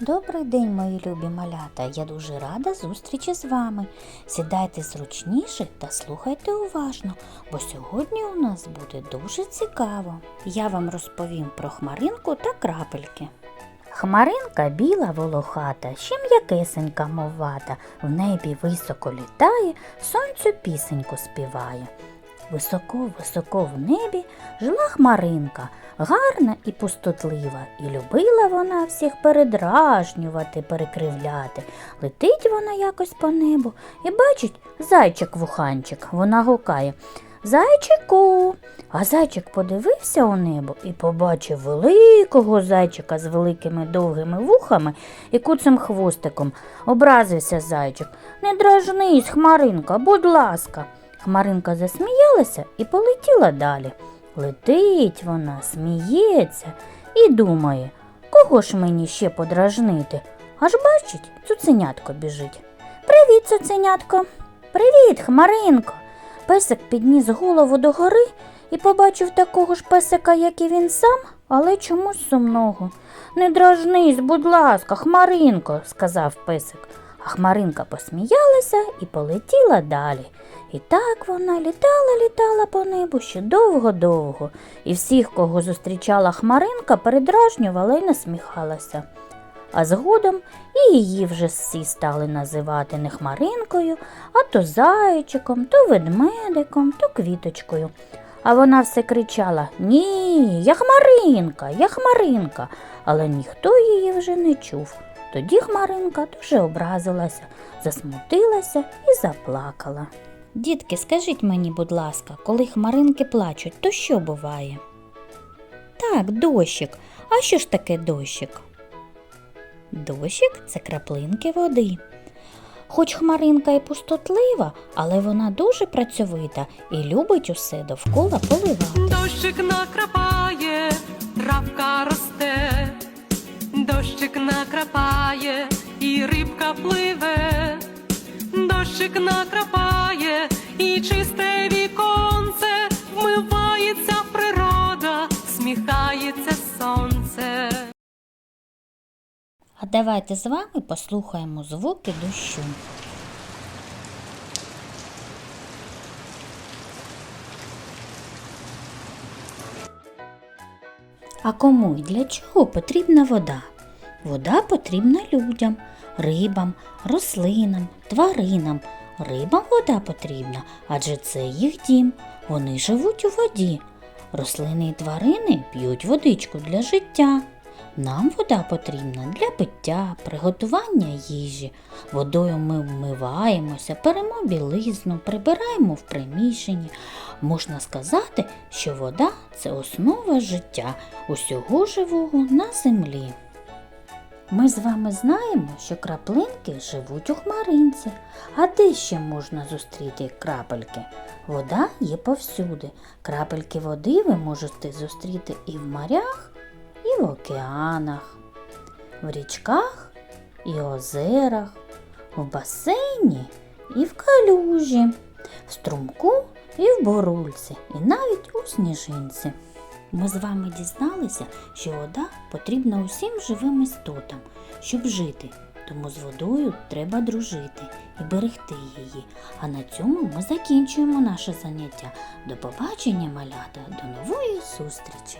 Добрий день, мої любі малята. Я дуже рада зустрічі з вами. Сідайте зручніше та слухайте уважно, бо сьогодні у нас буде дуже цікаво. Я вам розповім про хмаринку та крапельки. Хмаринка біла волохата, ще м'якесенька мовата, в небі високо літає, сонцю пісеньку співає. Високо-високо в небі жила хмаринка, гарна і пустотлива, і любила вона всіх передражнювати, перекривляти. Летить вона якось по небу і бачить зайчик-вуханчик. Вона гукає Зайчику. А зайчик подивився у небо і побачив великого зайчика з великими довгими вухами і куцим хвостиком. Образився зайчик. Не дражнись, Хмаринка, будь ласка. Хмаринка засміялася і полетіла далі. Летить вона, сміється і думає, кого ж мені ще подражнити? Аж бачить, цуценятко біжить. Привіт, цуценятко. Привіт, Хмаринко. Песик підніс голову догори і побачив такого ж песика, як і він сам, але чомусь сумного. Не дражнись, будь ласка, Хмаринко, сказав песик. А Хмаринка посміялася і полетіла далі. І так вона літала, літала по небу ще довго-довго, і всіх, кого зустрічала Хмаринка, передражнювала і насміхалася. А згодом і її вже всі стали називати не Хмаринкою, а то зайчиком, то ведмедиком, то квіточкою. А вона все кричала Ні, я Хмаринка, я Хмаринка, але ніхто її вже не чув. Тоді Хмаринка дуже образилася, засмутилася і заплакала. Дітки, скажіть мені, будь ласка, коли хмаринки плачуть, то що буває? Так, дощик. А що ж таке дощик? Дощик це краплинки води. Хоч хмаринка і пустотлива, але вона дуже працьовита і любить усе довкола поливати. Дощик накрапає, травка накрапає, і рибка пливе, дощик накрапає, і чисте віконце, вмивається природа, сміхається сонце. А давайте з вами послухаємо звуки дощу. А кому і для чого потрібна вода? Вода потрібна людям, рибам, рослинам, тваринам. Рибам вода потрібна, адже це їх дім. Вони живуть у воді. Рослини і тварини п'ють водичку для життя. Нам вода потрібна для пиття, приготування їжі. Водою ми вмиваємося, перемо білизну, прибираємо в приміщенні. Можна сказати, що вода це основа життя усього живого на землі. Ми з вами знаємо, що краплинки живуть у хмаринці. А де ще можна зустріти крапельки? Вода є повсюди. Крапельки води ви можете зустріти і в морях, і в океанах, в річках і озерах, в басейні і в калюжі, в струмку і в борульці, і навіть у сніжинці. Ми з вами дізналися, що вода потрібна усім живим істотам, щоб жити. Тому з водою треба дружити і берегти її. А на цьому ми закінчуємо наше заняття. До побачення, малята, до нової зустрічі!